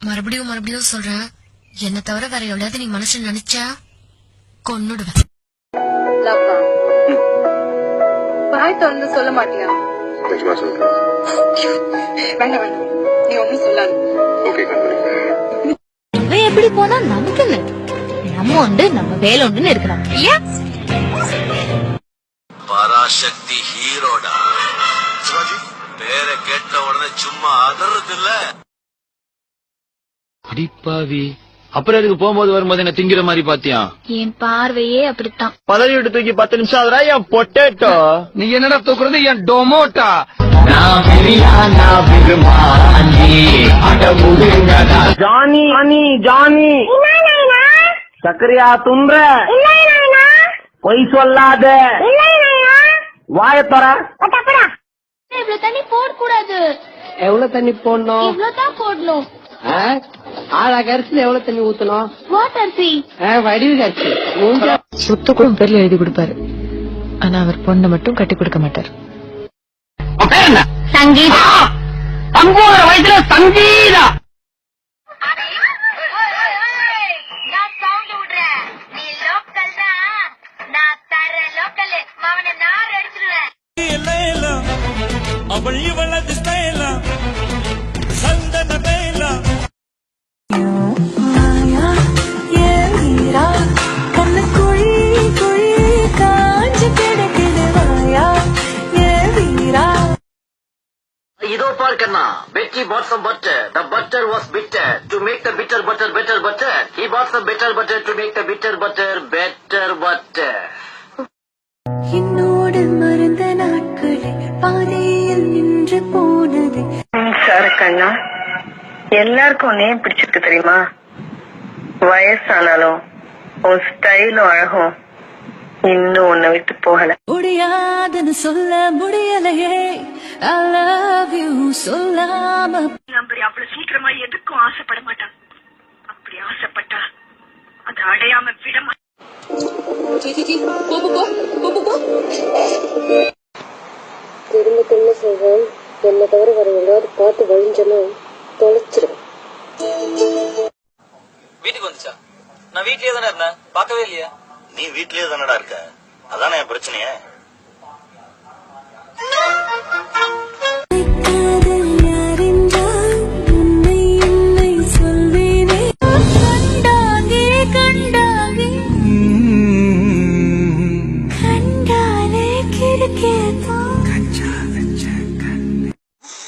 மறுபடியும் மறுபடியும் சொல்றேன் என்ன தவிர வேற எவ்வளவு நீ மனசுல நினைச்சா கொன்னுடுவேன். வாய் திறந்து சொல்ல மாட்டியா? நிஜமா சொல்றேன். வேண்டாம் வேண்டாம் நீ ஒண்ணும் சொல்லாது. ஓகே கண்மணி. இவன் எப்படி போனா நமக்கு நம்ம உண்டு நம்ம வேலை உண்டுன்னு இருக்கிறோம் இல்லையா பராசக்தி ஹீரோடா. பேரை கேட்ட உடனே சும்மா அதறது இல்ல அடிப்பாவி. அப்புறம் எதுக்கு போகும்போது வரும்போது என்ன திங்கிற மாதிரி பாத்தியா? என் பார்வையே அப்படித்தான். பதவி விட்டு தூக்கி பத்து நிமிஷம் ஆகுறா என் பொட்டேட்டோ. நீ என்னடா தூக்குறது? என் டொமோட்டா. ஜானி அனி ஜானி. சக்கரையா துன்ற. பொய் சொல்லாத. வாயத்தொற இவ்வளவு தண்ணி போடக்கூடாது. எவ்வளவு தண்ணி போடணும்? இவ்வளவுதான் போடணும். ஆளா கரிசில எவ்வளவு தண்ணி ஊத்தணும்? வாட்டர் சி வடிவு கரிசி சொத்து கூட பேர்ல எழுதி கொடுப்பாரு. ஆனா அவர் பொண்ணை மட்டும் கட்டி கொடுக்க மாட்டார். சங்கீதா. தங்கோதர வயசுல சங்கீதா. நான் சவுண்ட் விடுறேன். பெட்டி bought some butter the butter was bitter to make the bitter butter better butter he bought some bitter butter to make the bitter butter better butter என்னோடு மறந்த நாட்களே பாதையில் நின்று போனது கண்ணா எல்லாருக்கும் நேம் பிடிச்சிருக்கு தெரியுமா வயசானாலும் உன் ஸ்டைலும் அழகும் இன்னும் உன்னை விட்டு போகல. முடியாதுன்னு சொல்ல முடியலையே. I love you சொல்லாம. நம்பர் அவ்வளவு சீக்கிரமா எதுக்கும் ஆசைப்பட மாட்டான். அப்படி ஆசைப்பட்டா அதை அடையாம விட திரும்ப திரும்ப சொல்றேன். என்ன தவிர வேற எவ்வளவு பார்த்து வழிஞ்சனா தொலைச்சிருவேன். வீட்டுக்கு வந்துச்சா? நான் வீட்லயே தானே இருந்தேன். பார்க்கவே இல்லையா. நீ வீட்லயே தானடா இருக்க? அதானே என் பிரச்சனையே. காதல் அறிந்தால் உன்னை என்னை சொல்வேனே கண்டாங்கே கண்டாங்கே கண்டாலே கிறுக்கேதான்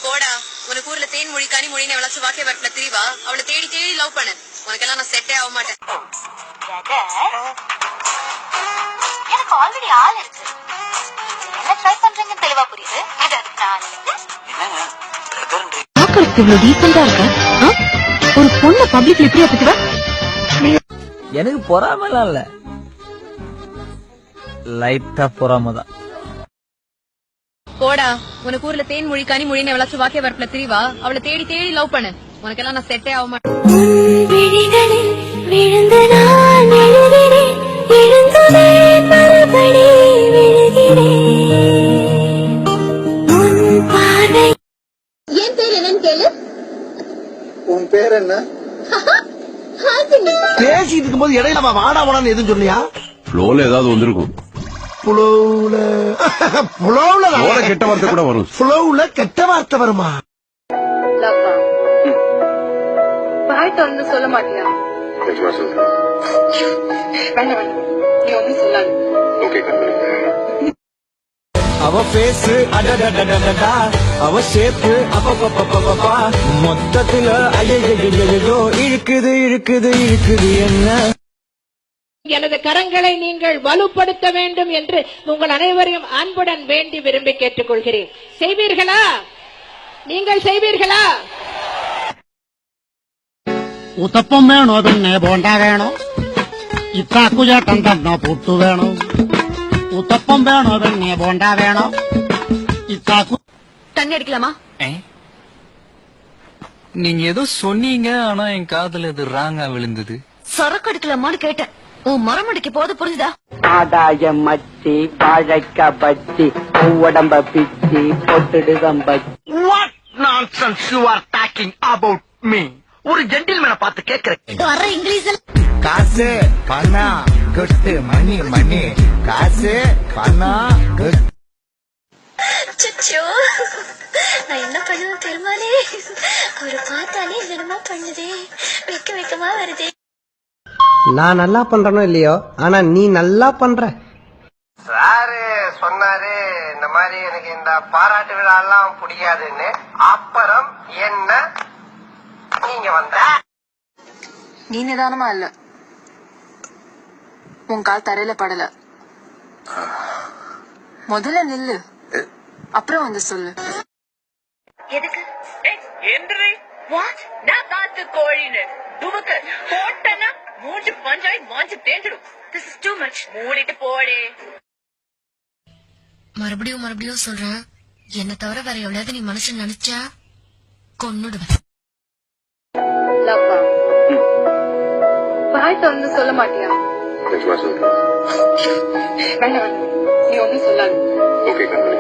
போடா உனக்கு ஊர்ல தேன் மொழி கனி மொழின்னு எவ்வளவு வாக்கே வரல திரிவா? அவளை தேடி தேடி லவ் பண்ணு. உனக்கெல்லாம் நான் செட்டே ஆக மாட்டேன் ஆல்ரெடி ஆள் இருக்கு. என்ன ட்ரை பண்றீங்கன்னு தெளிவா புரியுது. இது நான் பாக்குறதுக்கு இவ்வளவு டீசெண்டா இருக்க? ஒரு பொண்ணு பப்ளிக்ல இப்படியா பத்துவ எனக்கு பொறாமலாம் இல்ல. லைட்டா பொறாம தான் போடா உனக்கு ஊர்ல தேன் மொழி கனி மொழின்னு எவ்வளவு வாக்கே வரல திரிவா அவளை தேடி தேடி லவ் பண்ணு. உனக்கெல்லாம் நான் செட்டே ஆக மாட்டேன். பேர் என்னன்னு கேளு. உன் பேர் என்ன? பேசிட்டு இருக்கும்போது இடையில அவன் வாடா வாடான்னு எதுவும் சொல்லியா ஃப்ளோல ஏதாவது வந்திருக்கும். புலவுல புலவுல கெட்ட வார்த்தை கூட வரும். புலவுல கெட்ட வார்த்தை வருமா? சொல்ல மாட்டியா? நிஜமா சொல்றேன். வேண்டாம் வேண்டாம். நீ ஒண்ணும் சொல்லாது. ஓகே அவ பேசு அடடடடடடா அவ ஷேப்பு அப்பப்பப்பப்பப்பா மொத்தத்துல ஐயோ இழுக்குது இழுக்குது இழுக்குது என்ன எனது கரங்களை நீங்கள் வலுப்படுத்த வேண்டும் என்று உங்கள் அனைவரையும் அன்புடன் வேண்டி விரும்பி கேட்டுக்கொள்கிறேன் செய்வீர்களா நீங்கள் செய்வீர்களா ഉത്തപ്പം വേണോ പിന്നെ ബോണ്ട വേണോ ഇത്താക്കു ചേട്ടൻ തന്ന പുട്ടു വേണോ ഉത്തപ്പം വേണോ പിന്നെ ബോണ്ട വേണോ ഇത്താക്കു தண்ணி அடிக்கலாமா நீங்க ஏதோ சொன்னீங்க ஆனா என் காதுல இது ராங்கா விழுந்தது சரக்கு அடிக்கலாமான்னு கேட்டேன் உன் மரம் அடிக்க போது புரிஞ்சுதா ஆதாயம் மச்சி வாழைக்காய் பச்சி உடம்ப பிச்சி பொட்டுடுதம் பச்சி What nonsense you are talking about me? ஒரு ஜென்டில்மேனை பார்த்து கேக்குறேன் வர்ற இங்கிலீஷ் காசு பணம் கொட்டு மணி மணி. காசு பணம் நான் என்ன பண்ணுவேன் பெருமாளே அவரை பார்த்தாலே என்னமா பண்ணுதே. வெக்க வெக்கமா வருதே. நான் நல்லா பண்றனோ இல்லையோ? ஆனா நீ நல்லா பண்ற. சாரு சொன்னாரு இந்த மாதிரி எனக்கு இந்த பாராட்டு விழா எல்லாம் பிடிக்காதுன்னு. அப்புறம் என்ன? நீங்க வந்த. நீ நிதானமா இல்ல. உன் கால் தரையில படல. முதல்ல நில்லு. அப்புறம் வந்து சொல்லு. எதுக்கு? என்று வாட் நான் காத்து கோழின்னு. துவக்கு போட்டனா மூஞ்சு பஞ்சாய் மாஞ்சு தேஞ்சிடும். திஸ் இஸ் டூ மச் மூடிட்டு போடே. மறுபடியும் மறுபடியும் சொல்றேன் என்ன தவிர வேற எவ்வளவு நீ மனசுல நினைச்சா? கொன்னுடுவேன். பாய் திறந்து சொல்ல மாட்டியா? நிஜமா சொல்றேன் வேண்டாம். நீ ஒன்னும் சொல்லாது ஓகே கண்மணி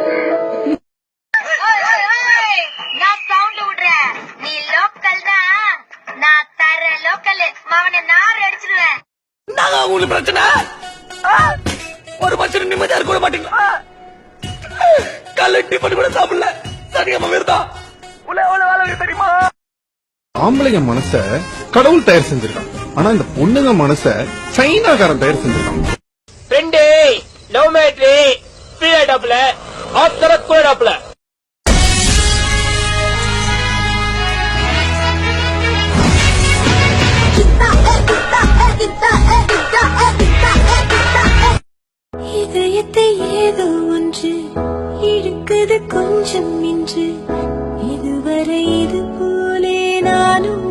நான் சவுண்ட் விடுறேன். நீ லோக்கல் தான். நான் தர லோக்கல் அவனை நார் அடிச்சிருவேன். உங்களுக்கு பிரச்சனை? ஒரு மனுஷன் நிம்மதியா இருக்க மாட்டீங்களா? காலை டிஃபன் கூட சாப்பிடல. சரியாம வருதா உள்ள எவ்வளவு வேலை தெரியுமா? ஆம்பளைங்க மனச கடவுள் தயார் செஞ்சிருக்கான். ஆனா இந்த பொண்ணுங்க மனச சைனாக்காரன் தயார் செஞ்சிருக்கான். ஃப்ரெண்டு லவ் மேட்ரி பீரியடாப்ல ஆத்தர கூடாப்ல இதயத்தை ஏதோ ஒன்று இழுக்குது கொஞ்சம் இன்று. இதுவரை இது போலே நானும்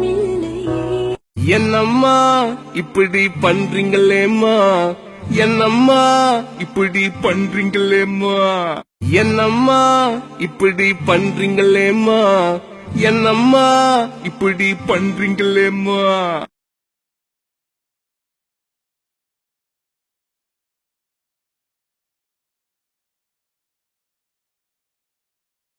என்னம்மா இப்படி பண்றீங்களேம்மா? என்னம்மா இப்படி பண்றீங்களேம்மா? என்னம்மா இப்படி பண்றீங்களேம்மா? என்னம்மா இப்படி பண்றீங்களேம்மா?